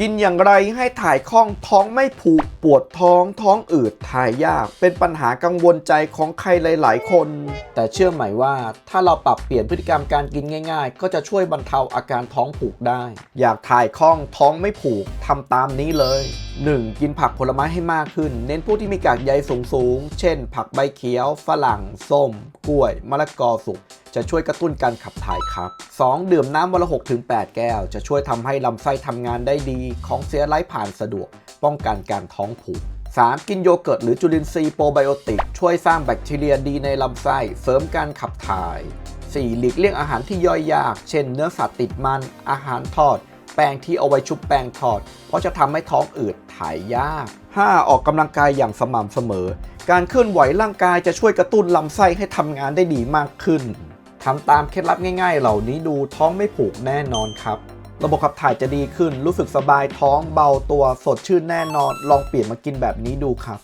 กินอย่างไรให้ถ่ายคล่องท้องไม่ผูกปวดท้องท้องอืดถ่ายยาก เป็นปัญหากังวลใจของใครหลาย ๆ คน แต่เชื่อไหมว่าถ้าเราปรับเปลี่ยนพฤติกรรมการกินง่าย ๆ ก็จะช่วยบรรเทาอาการท้องผูกได้ อยากถ่ายคล่องท้องไม่ผูกทำตามนี้เลย 1. กินผักผลไม้ให้มากขึ้น เน้นพวกที่มีกากใยสูงๆเช่น ผักใบเขียว ฝรั่ง ส้ม กล้วย มะละกอสุก จะช่วยกระตุ้นการขับถ่ายครับ 2. ดื่มน้ำวันละ 6-8 แก้ว จะช่วยทำให้ลำไส้ทำงานได้ดี ของเสียไหลผ่านสะดวก ป้องกันการท้องผูก 3. กินโยเกิร์ตหรือจุลินทรีย์โปรไบโอติก ช่วยสร้างแบคทีเรียดีในลำไส้ เสริมการขับถ่าย 4. หลีกเลี่ยงอาหารที่ย่อยยาก เช่น เนื้อสัตว์ติดมัน อาหารทอด แป้งที่เอาไว้ชุบแป้งทอด เพราะจะทำให้ท้องอืดถ่ายยาก 5. ออกกำลังกายอย่างสม่ำเสมอ การเคลื่อนไหวร่างกายจะช่วยกระตุ้นลำไส้ให้ทำงานได้ดีมากขึ้น ทำตามเคล็ดลับง่าย ๆ เหล่านี้ดูท้องไม่ผูกแน่นอนครับระบบขับถ่ายจะดีขึ้น รู้สึกสบายท้องเบาตัวสดชื่นแน่นอน ลองเปลี่ยนมากินแบบนี้ดูครับ